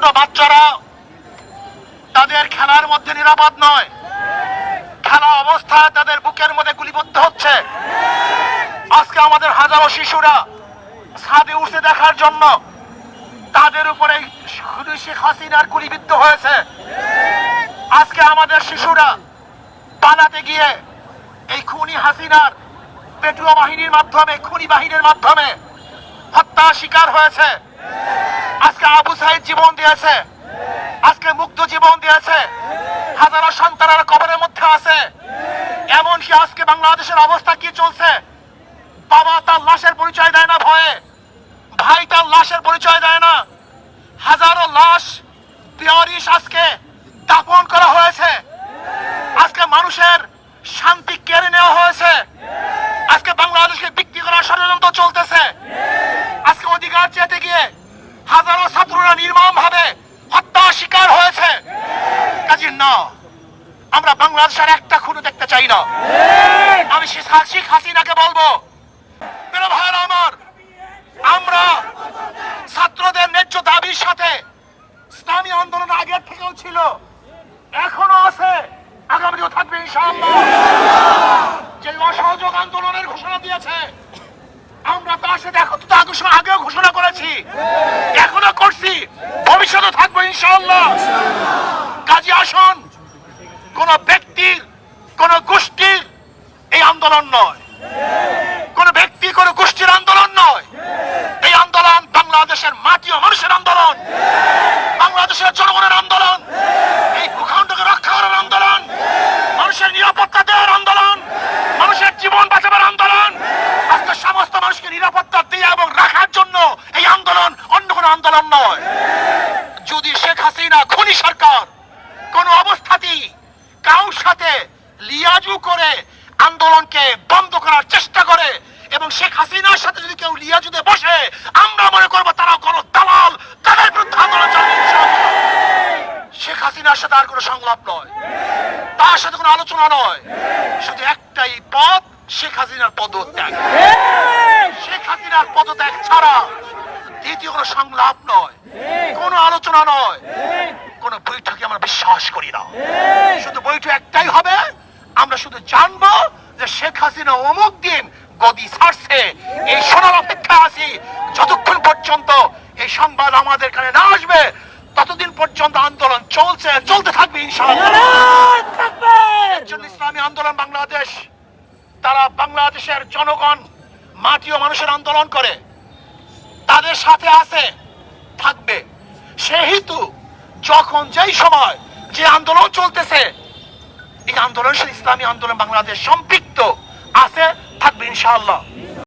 ছোট বাচ্চারা তাদের খেলার মধ্যে নিরাপদ নয়। খেলা অবস্থায় তাদের বুকের মধ্যে গুলিবদ্ধ হচ্ছে। আজকে আমাদের হাজারো শিশুরা ছাদে উঠে দেখার জন্য তাদের উপরে শেখ হাসিনার গুলিবিদ্ধ হয়েছে। আজকে আমাদের শিশুরা পালাতে গিয়ে এই খুনি হাসিনার পেটুয়া বাহিনীর মাধ্যমে, খুনি বাহিনীর মাধ্যমে হত্যা শিকার হয়েছে। আজকে আবু সাইদ জীবন দিয়েছে। আজকে মুক্ত জীবন দিয়েছে। হাজারো সন্তানের কবরের মধ্যে আছে। এমনকি আজকে বাংলাদেশের অবস্থা কি চলছে, বাবা তার লাশের পরিচয় দেয় না ভয়ে। ভাই তার লাশের পরিচয় দেয় না। হাজারো লাশ পিয়রিশ আজকে দাপন করা হয়েছে। আজকে মানুষের শান্তি কেড়ে নেওয়া হয়েছে আজকে বাংলাদেশকে বিক্রি করার ষড়যন্ত্র চলতেছে আজকে অধিকার চেতে গিয়ে হাজারো ছাত্ররা নির্মম ভাবে হত্যা শিকার হয়েছে কাজী না আমরা বাংলাদেশের একটা খুনও দেখতে চাই না। আমি শেখ হাসিনাকে বলব ভাইয়েরা আমার, আমরা ছাত্রদের ন্যায্য দাবির সাথে ইসলামী আন্দোলন আগের থেকেও ছিল, এখনও আছে আগামীও থাকবে যে অসহযোগ আন্দোলনের ঘোষণা দিয়েছে, আমরা তার সাথে একত্রিত আকর্ষণ আগেও ঘোষণা করেছি। এখনও করছি ভবিষ্যতে থাকব ইনশাআল্লাহ। কাজী আসন। কোন ব্যক্তির কোন গোষ্ঠীর এই আন্দোলন নয়। কোন ব্যক্তি, কোন গোষ্ঠীর আন্দোলন নয়। এই আন্দোলন বাংলাদেশের মাটি ও মানুষের আন্দোলন। বাংলাদেশের জনগণের আন্দোলন। এই ভূখণ্ডকে রক্ষা করার আন্দোলন। মানুষের নিরাপত্তা দেওয়ার আন্দোলন। মানুষের জীবন বাঁচাবার আন্দোলন। আজকে সমস্ত মানুষকে নিরাপত্তা দিয়ে এবং রাখার জন্য এই আন্দোলন অন্য কোনো আন্দোলন নয়। যদি শেখ হাসিনা, খুনি সরকার কোন অবস্থাতেই কাউর সাথে লিয়াজু করে আন্দোলনকে বন্ধ করার চেষ্টা করে এবং শেখ হাসিনার সাথে যদি কেউ লিয়াজুতে বসে, আমরা মনে করব তারা কোন দালাল, তাদের বিরুদ্ধে আন্দোলন ইনশাআল্লাহ। শেখ হাসিনার সাথে আর কোনো সংলাপ নয়। তার সাথে কোনো আলোচনা নয়। শুধু একটাই পথ, শেখ হাসিনার পদত্যাগ। শেখ হাসিনার পদত্যাগ ছাড়া দ্বিতীয় কোনো সংলাপ নয়, কোনো আলোচনা নয়। আমরা বিশ্বাস করি না। শুধু বৈঠক একটাই হবে আমরা শুধু জানব যে শেখ হাসিনা অমুক দিন গদি ছাড়ছে। এই। শোনার অপেক্ষা আছি। যতক্ষণ পর্যন্ত এই সংবাদ আমাদের কানে না আসবে ততদিন পর্যন্ত আন্দোলন চলছে চলতে থাকবে ইনশাআল্লাহ। ইসলামী আন্দোলন বাংলাদেশ তারা বাংলাদেশের জনগণ মাটি ও মানুষের আন্দোলন করে তাদের সাথে আছে থাকবে। সেহেতু যখন যেই সময় যে আন্দোলন চলতেছে, এই আন্দোলনের সাথে ইসলামী আন্দোলন বাংলাদেশ সম্পৃক্ত আছে, থাকবে ইনশাআল্লাহ।